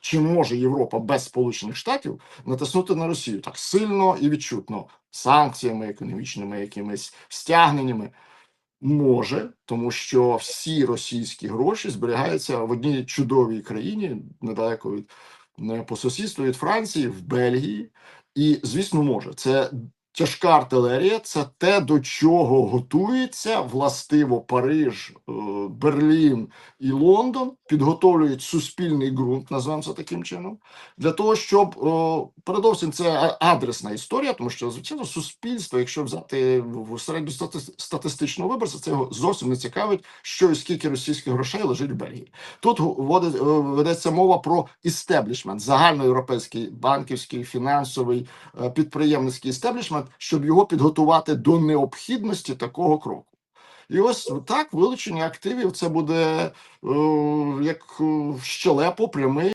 Чи може Європа без Сполучених Штатів натиснути на Росію так сильно і відчутно санкціями, економічними якимись стягненнями? Може, тому що всі російські гроші зберігаються в одній чудовій країні, недалеко від по сусідству від Франції, в Бельгії. І, звісно, може. Це тяжка артилерія, це те, до чого готується властиво Париж, е, Берлін і Лондон, підготовлюють суспільний ґрунт, назвемо це таким чином, для того, щоб передовсім це адресна історія, тому що звичайно суспільство, якщо взяти в середньостатистичного виборця, це його зовсім не цікавить, що і скільки російських грошей лежить в Бельгії. Тут е, ведеться мова про істеблішмент, загальноєвропейський банківський, фінансовий, е, підприємницький істеблішмент, щоб його підготувати до необхідності такого кроку. І ось так вилучення активів це буде е, як е, щелепо прямий